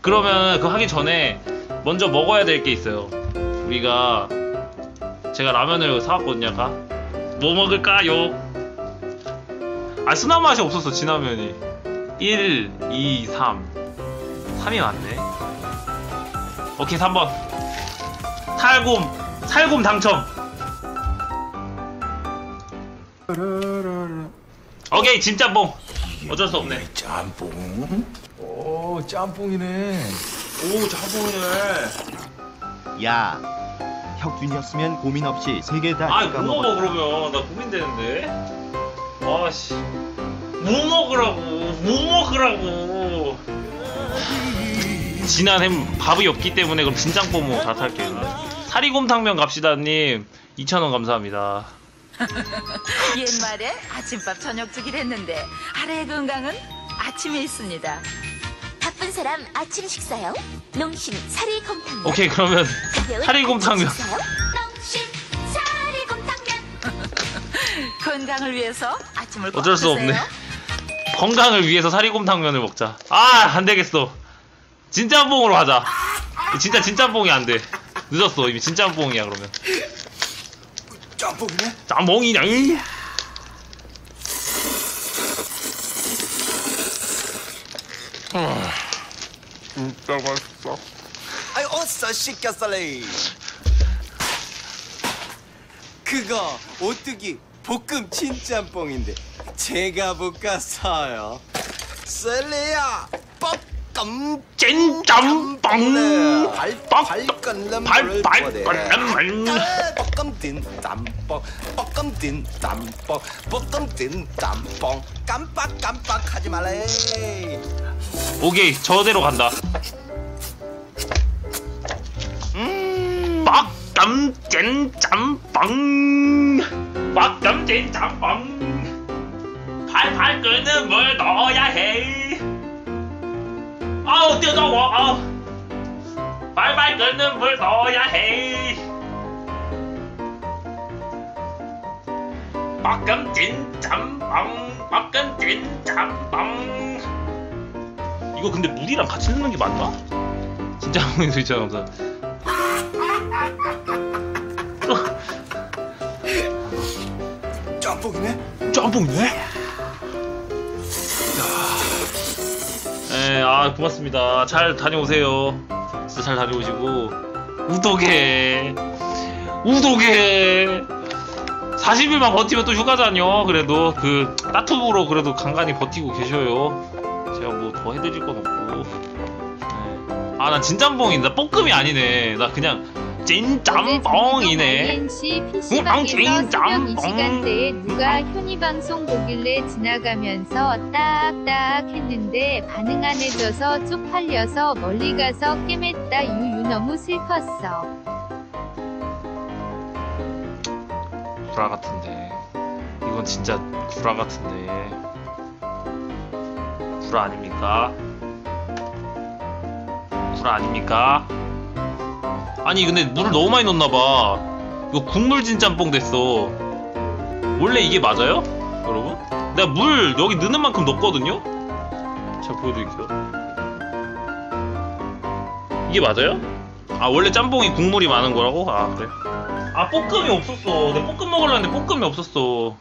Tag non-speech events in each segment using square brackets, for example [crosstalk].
그러면 그거 하기 전에 먼저 먹어야 될 게 있어요. 우리가 제가 라면을 사왔거든요. 아까. 뭐 먹을까요? 아 순한 맛이 없었어 진라면이. 1, 2, 3 3이 맞네. 오케이 3번. 살곰 살곰 당첨. 오케이 진짬뽕 어쩔 수 없네. 짬뽕? 오 짬뽕이네. 오 짬뽕이네. 야, 혁준이었으면 고민 없이 세 개 다 아이 찍어 뭐 먹어. 그러면 나 고민되는데. 아 씨. 뭐 먹으라고? 뭐 먹으라고? 햄 밥이 없기 때문에 그럼 진짬뽕 다 살게요. 사리곰탕면 갑시다님 2,000원 감사합니다 [laughs] 옛말에 아침밥 저녁 주기로 했는데 하루의 건강은 아침에 있습니다. 바쁜 사람 아침 식사요. 농심 사리곰탕면. 오케이 그러면 가벼운 사리곰탕면. 아침 식사요. 농심 사리곰탕면. [laughs] 건강을 위해서 아침을 꼭 어쩔 수. 없네 건강을 위해서 사리곰탕면을 먹자 아 안 되겠어 진짬뽕으로 하자 진짜 진짬뽕이 안 돼 늦었어 이미 진짬뽕이야 그러면 짬뽕이네? 짬뽕이냐 응. 아이 어서 시켰어래 그거 오뚜기 볶음 진짬뽕인데 제가 볶았어요 셀리야 볶음 찐짬뽕 발발건는 발발 볶음 찐짬뽕 볶음 찐짬뽕 볶음 찐짬뽕. 깜빡깜빡 하지 말래. 오케이 저대로 간다. 빡감 찐짬뽕. 빡감 찐짬뽕. 팔팔 끓는 물 넣어야 해. 아우 뜨거워 아우. 팔팔 끓는 물 넣어야 해 빡감 찐짬뽕 빡감 찐짬뽕 이거 근데 물이랑 같이 넣는 게 맞나? 진짜 먹는 수 있잖아 감사 짬뽕이네? 짬뽕이네? 네, 아 고맙습니다. 잘 다녀오세요. 진짜 잘 다녀오시고 우독해, 우독해. 40일만 버티면 또 휴가잖요. 그래도 그 따투브로 그래도 간간히 버티고 계셔요. 제가 뭐 더 해드릴 건 없고. 네. 아, 난 진짬뽕인데 볶음이 아니네. 나 그냥 찐짬뽕이네. 응, PC방에서 새벽 짬뽕. 이 시간대에 누가 현이 방송 보길래 지나가면서 딱딱 했는데 반응 안 해줘서 쪽팔려서 멀리 가서 깨맸다 유유 너무 슬펐어. 구라 같은데 이건 진짜 구라 같은데 구라 아닙니까? 구라 아닙니까? 아니 근데 물을 너무 많이 넣었나봐 이거 국물 진 짬뽕 됐어 원래 이게 맞아요? 여러분? 내가 물 여기 넣는 만큼 넣었거든요? 제가 보여드릴게요 이게 맞아요? 아 원래 짬뽕이 국물이 많은 거라고? 아 그래 아 볶음이 없었어 내가 볶음 먹으려 했는데 볶음이 없었어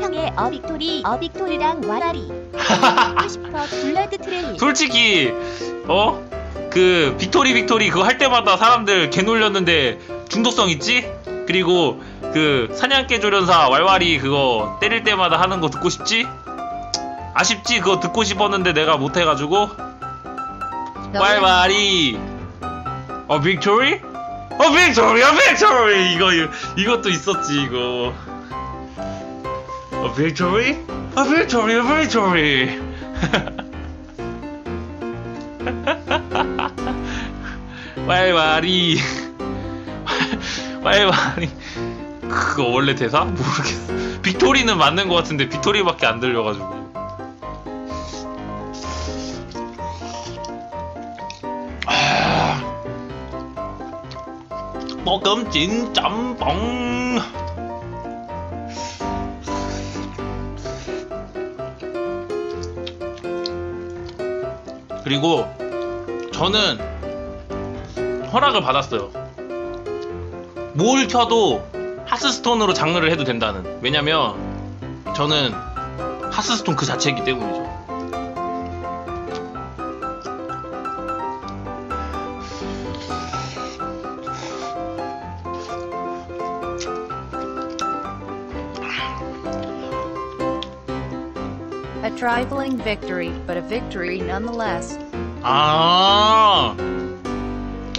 형의 어빅토리 어빅토리랑 와라리. [laughs] 하고 싶어 블러드 트레일. 솔직히 어? 그 빅토리 빅토리 그거 할 때마다 사람들 개 놀렸는데 중독성 있지? 그리고 그 사냥개 조련사 왈왈이 그거 때릴 때마다 하는 거 듣고 싶지? 아쉽지? 그거 듣고 싶었는데 내가 못해가지고 왈왈이 어 빅토리? 어 빅토리 어 빅토리 이거 이것도 있었지 이거. 어 빅토리? 어 빅토리 어 빅토리 왈왈이. [laughs] 왈왈이. 그거 원래 대사? 모르겠어. 빅토리는 맞는 것 같은데 빅토리밖에 안 들려가지고 볶음 찐짬뽕 그리고 저는 허락을 받았어요. 뭘 켜도 하스스톤으로 장르를 해도 된다는. 왜냐면 저는 하스스톤 그 자체이기 때문이죠. Trifling victory, but a victory nonetheless. 아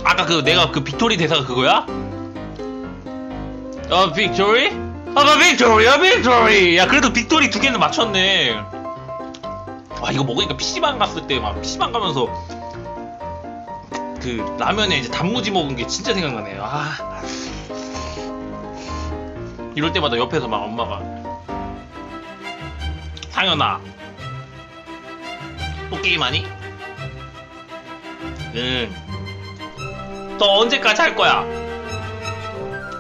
아까 그 내가 그 빅토리 대사가 그거야? 어 빅토리? 아까 빅토리 아 빅토리 야 그래도 빅토리 두 개는 맞췄네 와 이거 먹으니까 PC방 갔을 때 막 PC방 가면서 그 라면에 이제 단무지 먹은 게 진짜 생각나네 아 이럴 때마다 옆에서 막 엄마가 상현아 또 게임하니? 응. 너 언제까지 할 거야?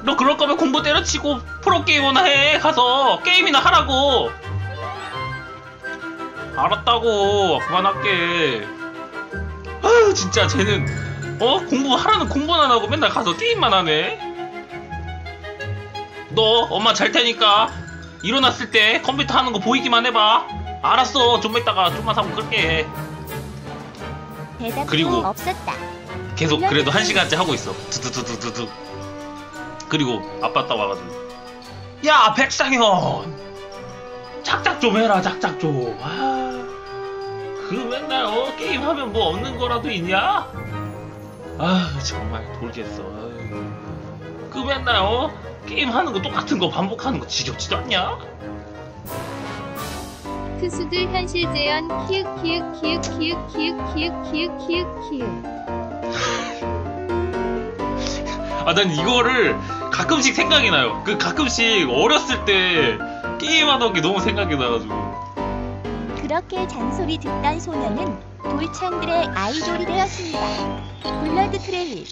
너 그럴 거면 공부 때려치고 프로게이머나 해. 가서 게임이나 하라고. 알았다고. 그만할게. 아유, 진짜 쟤는, 어? 공부하라는 공부는 안 하고 맨날 가서 게임만 하네. 너 엄마 잘 테니까 일어났을 때 컴퓨터 하는 거 보이기만 해봐. 알았어. 좀 이따가 좀만 사고 끌게. 대답도 그리고 없었다. 계속 그래도 한 시간째 하고 있어. 두두두두두두. 그리고 아빠 딱 와가지고 야 백상현 작작 좀 해라 작작 좀. 아, 그 맨날 어 게임 하면 뭐 없는 거라도 있냐? 아 정말 돌겠어. 아유. 그 맨날 어 게임 하는 거 똑같은 거 반복하는 거 지겹지도 않냐? 크수들 현실 재현 키읔 키읔 키읔 키읔 키읔 키읔 키읔 키읔 키읔 아난 이거를 가끔씩 생각이 나요. 그 가끔씩 어렸을 때 게임하던 게 너무 생각이 나가지고. 그렇게 잔소리 듣던 소녀는 돌창들의 아이돌이 되었습니다. 블러드 트레일